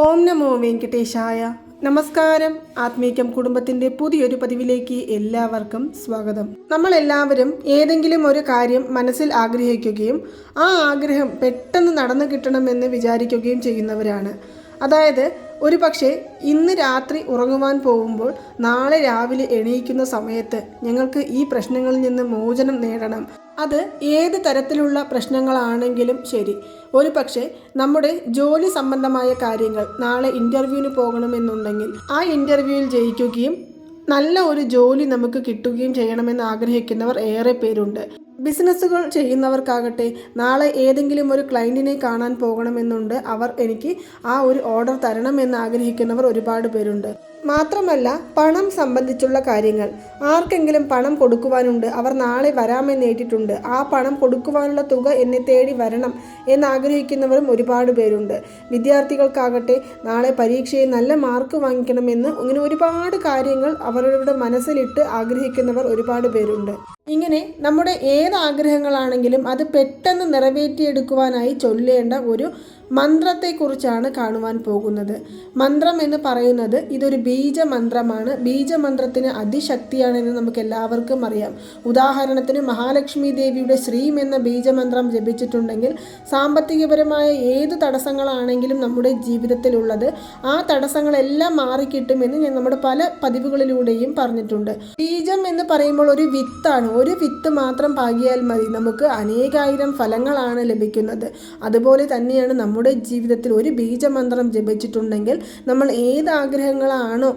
ഓം നമോ വെങ്കടേശായ. നമസ്കാരം. ആത്മീകം കുടുംബത്തിന്റെ പുതിയൊരു പതിവിലേക്ക് എല്ലാവർക്കും സ്വാഗതം. നമ്മൾ എല്ലാവരും ഏതെങ്കിലും ഒരു കാര്യം മനസ്സിൽ ആഗ്രഹിക്കുകയും ആ ആഗ്രഹം പെട്ടെന്ന് നടന്നു കിട്ടണമെന്ന് വിചാരിക്കുകയും ചെയ്യുന്നവരാണ്. അതായത് ഒരു പക്ഷേ ഇന്ന് രാത്രി ഉറങ്ങുവാൻ പോകുമ്പോൾ നാളെ രാവിലെ എണീക്കുന്ന സമയത്ത് ഞങ്ങൾക്ക് ഈ പ്രശ്നങ്ങളിൽ നിന്ന് മോചനം നേടണം. അത് ഏത് തരത്തിലുള്ള പ്രശ്നങ്ങളാണെങ്കിലും ശരി. ഒരു പക്ഷേ നമ്മുടെ ജോലി സംബന്ധമായ കാര്യങ്ങൾ നാളെ ഇന്റർവ്യൂവിന് പോകണമെന്നുണ്ടെങ്കിൽ ആ ഇന്റർവ്യൂവിൽ ജയിക്കുകയും നല്ല ഒരു ജോലി നമുക്ക് കിട്ടുകയും ചെയ്യണമെന്ന് ആഗ്രഹിക്കുന്നവർ ഏറെ പേരുണ്ട്. ബിസിനസ്സുകൾ ചെയ്യുന്നവർക്കാകട്ടെ നാളെ ഏതെങ്കിലും ഒരു ക്ലയന്റിനെ കാണാൻ പോകണമെന്നുണ്ട് അവർ എനിക്ക് ആ ഒരു ഓർഡർ തരണമെന്ന് ആഗ്രഹിക്കുന്നവർ ഒരുപാട് പേരുണ്ട്. മാത്രമല്ല പണം സംബന്ധിച്ചുള്ള കാര്യങ്ങൾ. ആർക്കെങ്കിലും പണം കൊടുക്കുവാനുണ്ട് അവർ നാളെ വരാമെന്ന് ഏറ്റിട്ടുണ്ട് ആ പണം കൊടുക്കുവാനുള്ള തുക എന്നെ തേടി വരണം എന്ന് ആഗ്രഹിക്കുന്നവരും ഒരുപാട് പേരുണ്ട്. വിദ്യാർത്ഥികൾക്കാകട്ടെ നാളെ പരീക്ഷയിൽ നല്ല മാർക്ക് വാങ്ങിക്കണമെന്ന് ഇങ്ങനെ ഒരുപാട് കാര്യങ്ങൾ അവരുടെ മനസ്സിലിട്ട് ആഗ്രഹിക്കുന്നവർ ഒരുപാട് പേരുണ്ട്. ഇങ്ങനെ നമ്മുടെ ഏത് ആഗ്രഹങ്ങളാണെങ്കിലും അത് പെട്ടെന്ന് നിറവേറ്റിയെടുക്കുവാനായി ചൊല്ലേണ്ട ഒരു മന്ത്രത്തെക്കുറിച്ചാണ് കാണുവാൻ പോകുന്നത്. മന്ത്രം എന്ന് പറയുന്നത് ഇതൊരു ബീജമന്ത്രമാണ്. ബീജമന്ത്രത്തിന് അതിശക്തിയാണെന്ന് നമുക്ക് എല്ലാവർക്കും അറിയാം. ഉദാഹരണത്തിന് മഹാലക്ഷ്മി ദേവിയുടെ ശ്രീം എന്ന ബീജമന്ത്രം ജപിച്ചിട്ടുണ്ടെങ്കിൽ സാമ്പത്തികപരമായ ഏത് തടസ്സങ്ങളാണെങ്കിലും നമ്മുടെ ജീവിതത്തിലുള്ളത് ആ തടസ്സങ്ങളെല്ലാം മാറിക്കിട്ടുമെന്ന് ഞാൻ നമ്മുടെ പല പതിവുകളിലൂടെയും പറഞ്ഞിട്ടുണ്ട്. ബീജം എന്ന് പറയുമ്പോൾ ഒരു വിത്താണ് ഒരു വിത്ത് മാത്രം പാകിയാൽ മതി. നമുക്ക് അനേകായിരം ഫലങ്ങളാണ് ലഭിക്കുന്നത്. അതുപോലെ തന്നെയാണ് നമ്മുടെ ജീവിതത്തിൽ ഒരു ബീജമന്ത്രം ജപിച്ചിട്ടുണ്ടെങ്കിൽ നമ്മൾ ഏത് ആഗ്രഹങ്ങളാണോ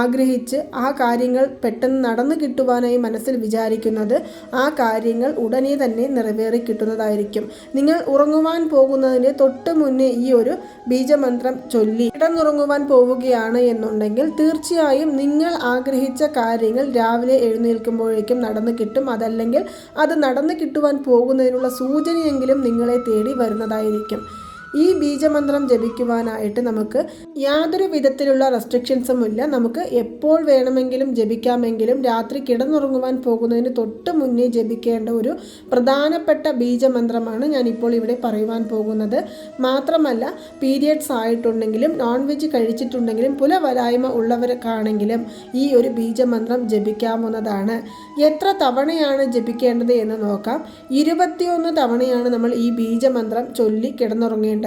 ആഗ്രഹിച്ച് ആ കാര്യങ്ങൾ പെട്ടെന്ന് നടന്നു കിട്ടുവാനായി മനസ്സിൽ വിചാരിക്കുന്നത് ആ കാര്യങ്ങൾ ഉടനെ തന്നെ നിറവേറി കിട്ടുന്നതായിരിക്കും. നിങ്ങൾ ഉറങ്ങുവാൻ പോകുന്നതിന് തൊട്ട് മുന്നേ ഈ ഒരു ബീജമന്ത്രം ചൊല്ലി കിടന്നുറങ്ങുവാൻ പോവുകയാണ് എന്നുണ്ടെങ്കിൽ തീർച്ചയായും നിങ്ങൾ ആഗ്രഹിച്ച കാര്യങ്ങൾ രാവിലെ എഴുന്നേൽക്കുമ്പോഴേക്കും നടന്നു കിട്ടും. അതല്ലെങ്കിൽ അത് നടന്നു കിട്ടുവാൻ പോകുന്നതിനുള്ള സൂചനയെങ്കിലും നിങ്ങളെ തേടി വരുന്നതായിരിക്കും. ഈ ബീജമന്ത്രം ജപിക്കുവാനായിട്ട് നമുക്ക് യാതൊരു വിധത്തിലുള്ള റെസ്ട്രിക്ഷൻസും ഇല്ല നമുക്ക് എപ്പോൾ വേണമെങ്കിലും ജപിക്കാമെങ്കിലും രാത്രി കിടന്നുറങ്ങുവാൻ പോകുന്നതിന് തൊട്ട് മുന്നേ ജപിക്കേണ്ട ഒരു പ്രധാനപ്പെട്ട ബീജമന്ത്രമാണ് ഞാനിപ്പോൾ ഇവിടെ പറയുവാൻ പോകുന്നത്. മാത്രമല്ല പീരിയഡ്സ് ആയിട്ടുണ്ടെങ്കിലും നോൺ വെജ് കഴിച്ചിട്ടുണ്ടെങ്കിലും പുലവരായ്മ ഉള്ളവർക്കാണെങ്കിലും ഈ ഒരു ബീജമന്ത്രം ജപിക്കാവുന്നതാണ്. എത്ര തവണയാണ് ജപിക്കേണ്ടത് എന്ന് നോക്കാം. ഇരുപത്തിയൊന്ന് തവണയാണ് നമ്മൾ ഈ ബീജമന്ത്രം ചൊല്ലി കിടന്നുറങ്ങേണ്ടത്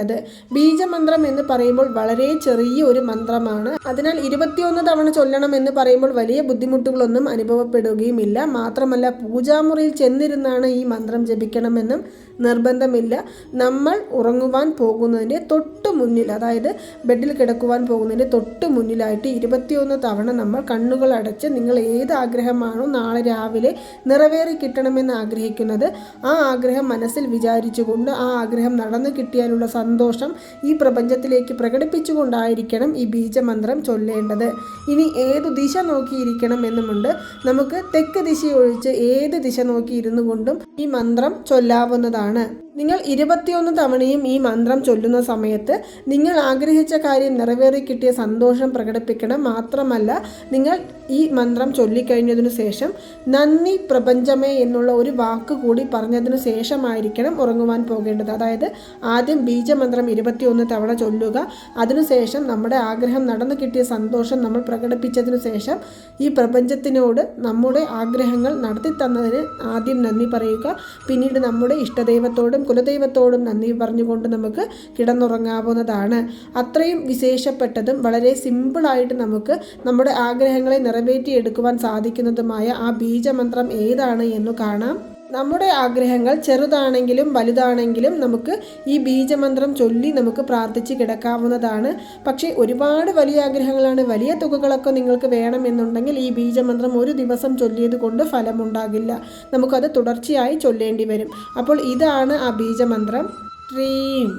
ബീജമന്ത്രം എന്ന് പറയുമ്പോൾ വളരെ ചെറിയ ഒരു മന്ത്രമാണ്. അതിനാൽ ഇരുപത്തിയൊന്ന് തവണ ചൊല്ലണം എന്ന് പറയുമ്പോൾ വലിയ ബുദ്ധിമുട്ടുകളൊന്നും അനുഭവപ്പെടുകയുമില്ല. മാത്രമല്ല പൂജാമുറിയിൽ ചെന്നിരുന്നാണ് ഈ മന്ത്രം ജപിക്കണമെന്നും നിർബന്ധമില്ല. നമ്മൾ ഉറങ്ങുവാൻ പോകുന്നതിന്റെ തൊട്ട് മുന്നിൽ അതായത് ബെഡിൽ കിടക്കുവാൻ പോകുന്നതിന്റെ തൊട്ട് മുന്നിലായിട്ട് ഇരുപത്തിയൊന്ന് തവണ നമ്മൾ കണ്ണുകൾ അടച്ച് നിങ്ങൾ ഏത് ആഗ്രഹമാണോ നാളെ രാവിലെ നിറവേറി കിട്ടണമെന്ന് ആഗ്രഹിക്കുന്നത്. ആ ആഗ്രഹം മനസ്സിൽ വിചാരിച്ചുകൊണ്ട് ആ ആഗ്രഹം നടന്നു കിട്ടിയാലുള്ള സന്തോഷം ഈ പ്രപഞ്ചത്തിലേക്ക് പ്രകടിപ്പിച്ചുകൊണ്ടായിരിക്കണം ഈ ബീജമന്ത്രം ചൊല്ലേണ്ടത്. ഇനി ഏത് ദിശ നോക്കിയിരിക്കണം എന്നുമുണ്ട്. നമുക്ക് തെക്ക് ദിശയൊഴിച്ച് ഏത് ദിശ നോക്കി ഇരുന്നു കൊണ്ടും ഈ മന്ത്രം ചൊല്ലാവുന്നതാണ്. ആണ് നിങ്ങൾ ഇരുപത്തിയൊന്ന് തവണയും ഈ മന്ത്രം ചൊല്ലുന്ന സമയത്ത് നിങ്ങൾ ആഗ്രഹിച്ച കാര്യം നിറവേറി കിട്ടിയ സന്തോഷം പ്രകടിപ്പിക്കണം. മാത്രമല്ല നിങ്ങൾ ഈ മന്ത്രം ചൊല്ലിക്കഴിഞ്ഞതിനു ശേഷം നന്ദി പ്രപഞ്ചമേ എന്നുള്ള ഒരു വാക്ക് കൂടി പറഞ്ഞതിനു ശേഷമായിരിക്കണം ഉറങ്ങുവാൻ പോകേണ്ടത്. അതായത് ആദ്യം ബീജമന്ത്രം ഇരുപത്തിയൊന്ന് തവണ ചൊല്ലുക. അതിനുശേഷം നമ്മുടെ ആഗ്രഹം നടന്നു കിട്ടിയ സന്തോഷം നമ്മൾ പ്രകടിപ്പിച്ചതിനു ശേഷം ഈ പ്രപഞ്ചത്തിനോട് നമ്മുടെ ആഗ്രഹങ്ങൾ നടത്തി തന്നതിന് ആദ്യം നന്ദി പറയുക. പിന്നീട് നമ്മുടെ ഇഷ്ടദൈവത്തോടും കുലദൈവത്തോടും നന്ദി പറഞ്ഞുകൊണ്ട് നമുക്ക് കിടന്നുറങ്ങാവുന്നതാണ്. അത്രയും വിശേഷപ്പെട്ടതും വളരെ സിമ്പിളായിട്ട് നമുക്ക് നമ്മുടെ ആഗ്രഹങ്ങളെ നിറവേറ്റിയെടുക്കുവാൻ സാധിക്കുന്നതുമായ ആ ബീജമന്ത്രം ഏതാണ് എന്ന് കാണാം. നമ്മുടെ ആഗ്രഹങ്ങൾ ചെറുതാണെങ്കിലും വലുതാണെങ്കിലും നമുക്ക് ഈ ബീജമന്ത്രം ചൊല്ലി നമുക്ക് പ്രാർത്ഥിച്ച് കിടക്കാവുന്നതാണ്. പക്ഷേ ഒരുപാട് വലിയ ആഗ്രഹങ്ങളാണ് വലിയ തുകകളൊക്കെ നിങ്ങൾക്ക് വേണമെന്നുണ്ടെങ്കിൽ ഈ ബീജമന്ത്രം ഒരു ദിവസം ചൊല്ലിയത് കൊണ്ട് ഫലമുണ്ടാകില്ല. നമുക്കത് തുടർച്ചയായി ചൊല്ലേണ്ടി വരും. അപ്പോൾ ഇതാണ് ആ ബീജമന്ത്രം. ട്രീം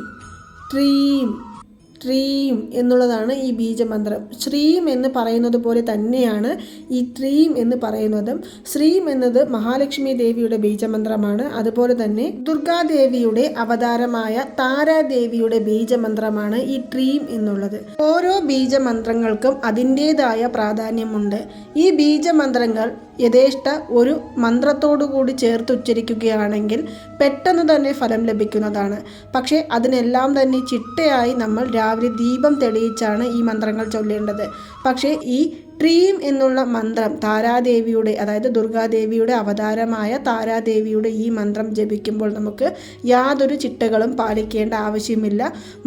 ട്രീം. ട്രീം എന്നുള്ളതാണ് ഈ ബീജമന്ത്രം. ശ്രീം എന്ന് പറയുന്നത് പോലെ തന്നെയാണ് ഈ ട്രീം എന്ന് പറയുന്നതും. ശ്രീം എന്നത് മഹാലക്ഷ്മി ദേവിയുടെ ബീജമന്ത്രമാണ്. അതുപോലെ തന്നെ ദുർഗാദേവിയുടെ അവതാരമായ താരാദേവിയുടെ ബീജമന്ത്രമാണ് ഈ ട്രീം എന്നുള്ളത്. ഓരോ ബീജമന്ത്രങ്ങൾക്കും അതിന്റെതായ പ്രാധാന്യമുണ്ട്. ഈ ബീജമന്ത്രങ്ങൾ യഥേഷ്ട ഒരു മന്ത്രത്തോടു കൂടി ചേർത്ത് ഉച്ചരിക്കുകയാണെങ്കിൽ പെട്ടെന്ന് തന്നെ ഫലം ലഭിക്കുന്നതാണ്. പക്ഷേ അതിനെല്ലാം തന്നെ ചിട്ടയായി നമ്മൾ രാവിലെ ദീപം തെളിയിച്ചാണ് ഈ മന്ത്രങ്ങൾ ചൊല്ലേണ്ടത്. പക്ഷേ ഈ ട്രീം എന്നുള്ള മന്ത്രം താരാദേവിയുടെ അതായത് ദുർഗാദേവിയുടെ അവതാരമായ താരാദേവിയുടെ ഈ മന്ത്രം ജപിക്കുമ്പോൾ നമുക്ക് യാതൊരു ചിട്ടകളും പാലിക്കേണ്ട ആവശ്യമില്ല.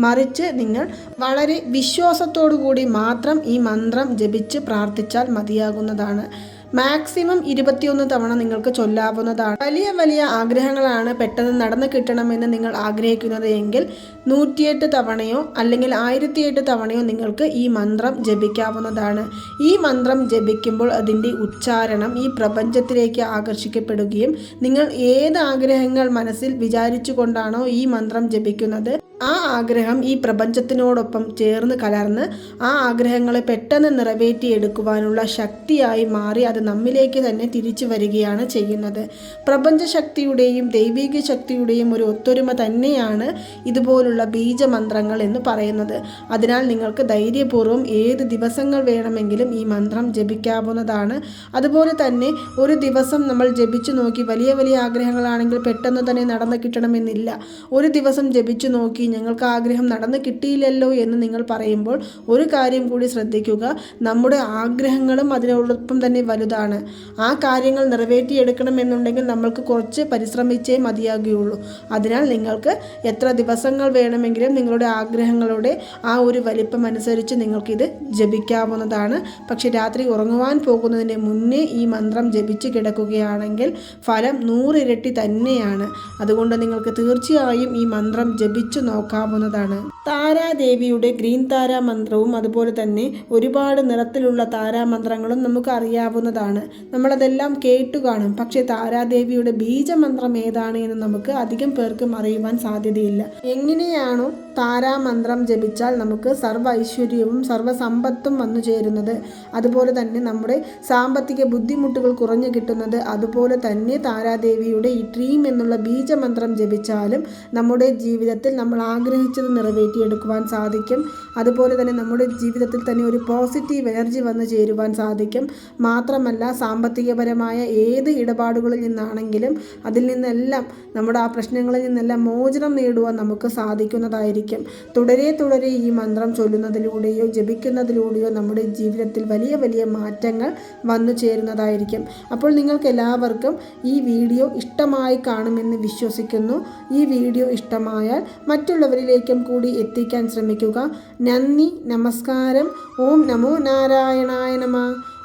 മറിച്ച് നിങ്ങൾ വളരെ വിശ്വാസത്തോടു കൂടി മാത്രം ഈ മന്ത്രം ജപിച്ച് പ്രാർത്ഥിച്ചാൽ മതിയാകുന്നതാണ്. മാക്സിമം ഇരുപത്തിയൊന്ന് തവണ നിങ്ങൾക്ക് ചൊല്ലാവുന്നതാണ്. വലിയ വലിയ ആഗ്രഹങ്ങളാണ് പെട്ടെന്ന് നടന്നു കിട്ടണമെന്ന് നിങ്ങൾ ആഗ്രഹിക്കുന്നത് എങ്കിൽ നൂറ്റിയെട്ട് തവണയോ അല്ലെങ്കിൽ ആയിരത്തിയെട്ട് തവണയോ നിങ്ങൾക്ക് ഈ മന്ത്രം ജപിക്കാവുന്നതാണ്. ഈ മന്ത്രം ജപിക്കുമ്പോൾ അതിന്റെ ഉച്ചാരണം ഈ പ്രപഞ്ചത്തിലേക്ക് ആകർഷിക്കപ്പെടുകയും നിങ്ങൾ ഏത് ആഗ്രഹങ്ങൾ മനസ്സിൽ വിചാരിച്ചു കൊണ്ടാണോ ഈ മന്ത്രം ജപിക്കുന്നത് ആ ആഗ്രഹം ഈ പ്രപഞ്ചത്തിനോടൊപ്പം ചേർന്ന് കലർന്ന് ആ ആഗ്രഹങ്ങളെ പെട്ടെന്ന് നിറവേറ്റിയെടുക്കുവാനുള്ള ശക്തിയായി മാറി അത് നമ്മിലേക്ക് തന്നെ തിരിച്ചു വരികയാണ് ചെയ്യുന്നത്. പ്രപഞ്ച ശക്തിയുടെയും ദൈവീക ശക്തിയുടെയും ഒരു ഒത്തൊരുമ തന്നെയാണ് ഇതുപോലുള്ള ബീജമന്ത്രങ്ങൾ എന്ന് പറയുന്നത്. അതിനാൽ നിങ്ങൾക്ക് ധൈര്യപൂർവം ഏത് ദിവസങ്ങൾ വേണമെങ്കിലും ഈ മന്ത്രം ജപിക്കാവുന്നതാണ്. അതുപോലെ തന്നെ ഒരു ദിവസം നമ്മൾ ജപിച്ചു നോക്കി വലിയ വലിയ ആഗ്രഹങ്ങളാണെങ്കിൽ പെട്ടെന്ന് തന്നെ നടന്നു കിട്ടണമെന്നില്ല. ഒരു ദിവസം ജപിച്ചു നോക്കി ഞങ്ങൾക്ക് ആഗ്രഹം നടന്നു കിട്ടിയില്ലല്ലോ എന്ന് നിങ്ങൾ പറയുമ്പോൾ ഒരു കാര്യം കൂടി ശ്രദ്ധിക്കുക. നമ്മുടെ ആഗ്രഹങ്ങളും അതിനോടൊപ്പം തന്നെ വലുതാണ്. ആ കാര്യങ്ങൾ നിറവേറ്റിയെടുക്കണമെന്നുണ്ടെങ്കിൽ നമ്മൾക്ക് കുറച്ച് പരിശ്രമിച്ചേ മതിയാകുകയുള്ളൂ. അതിനാൽ നിങ്ങൾക്ക് എത്ര ദിവസങ്ങൾ വേണമെങ്കിലും നിങ്ങളുടെ ആഗ്രഹങ്ങളുടെ ആ ഒരു വലിപ്പം അനുസരിച്ച് നിങ്ങൾക്കിത് ജപിക്കാവുന്നതാണ്. പക്ഷെ രാത്രി ഉറങ്ങുവാൻ പോകുന്നതിന് മുന്നേ ഈ മന്ത്രം ജപിച്ച് കിടക്കുകയാണെങ്കിൽ ഫലം നൂറിരട്ടി തന്നെയാണ്. അതുകൊണ്ട് നിങ്ങൾക്ക് തീർച്ചയായും ഈ മന്ത്രം ജപിച്ചു നോക്കാവുന്നതാണ്. താരാദേവിയുടെ ഗ്രീൻ താര മന്ത്രവും അതുപോലെ തന്നെ ഒരുപാട് നിറത്തിലുള്ള താരാമന്ത്രങ്ങളും നമുക്ക് അറിയാവുന്നതാണ് നമ്മളതെല്ലാം കേട്ടു കാണും. പക്ഷേ താരാദേവിയുടെ ബീജമന്ത്രം ഏതാണ് എന്ന് നമുക്ക് അധികം പേർക്കും അറിയുവാൻ സാധ്യതയില്ല. എങ്ങനെയാണോ താരാമന്ത്രം ജപിച്ചാൽ നമുക്ക് സർവ ഐശ്വര്യവും സർവസമ്പത്തും വന്നു ചേരുന്നത്. അതുപോലെ തന്നെ നമ്മുടെ സാമ്പത്തിക ബുദ്ധിമുട്ടുകൾ കുറഞ്ഞു കിട്ടുന്നത്. അതുപോലെ തന്നെ താരാദേവിയുടെ ഈ ഡ്രീം എന്നുള്ള ബീജമന്ത്രം ജപിച്ചാലും നമ്മുടെ ജീവിതത്തിൽ നമ്മൾ ആഗ്രഹിച്ചത് നിറവേറ്റിയെടുക്കുവാൻ സാധിക്കും. അതുപോലെ തന്നെ നമ്മുടെ ജീവിതത്തിൽ തന്നെ ഒരു പോസിറ്റീവ് എനർജി വന്നു ചേരുവാൻ സാധിക്കും. മാത്രമല്ല സാമ്പത്തികപരമായ ഏത് ഇടപാടുകളിൽ നിന്നാണെങ്കിലും അതിൽ നിന്നെല്ലാം നമ്മുടെ ആ പ്രശ്നങ്ങളിൽ നിന്നെല്ലാം മോചനം നേടുവാൻ നമുക്ക് സാധിക്കുന്നതായിരിക്കും. തുടരെ തുടരെ ഈ മന്ത്രം ചൊല്ലുന്നതിലൂടെയോ ജപിക്കുന്നതിലൂടെയോ നമ്മുടെ ജീവിതത്തിൽ വലിയ വലിയ മാറ്റങ്ങൾ വന്നു ചേരുന്നതായിരിക്കും. അപ്പോൾ നിങ്ങൾക്ക് എല്ലാവർക്കും ഈ വീഡിയോ ഇഷ്ടമായി കാണുമെന്ന് വിശ്വസിക്കുന്നു. ഈ വീഡിയോ ഇഷ്ടമായാൽ മറ്റുള്ളവരിലേക്കും കൂടി എത്തിക്കാൻ ശ്രമിക്കുക. നന്ദി നമസ്കാരം. ഓം നമോ നാരായണായ നമ.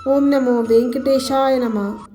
ഓം നമോ വെങ്കടേശായ നമ.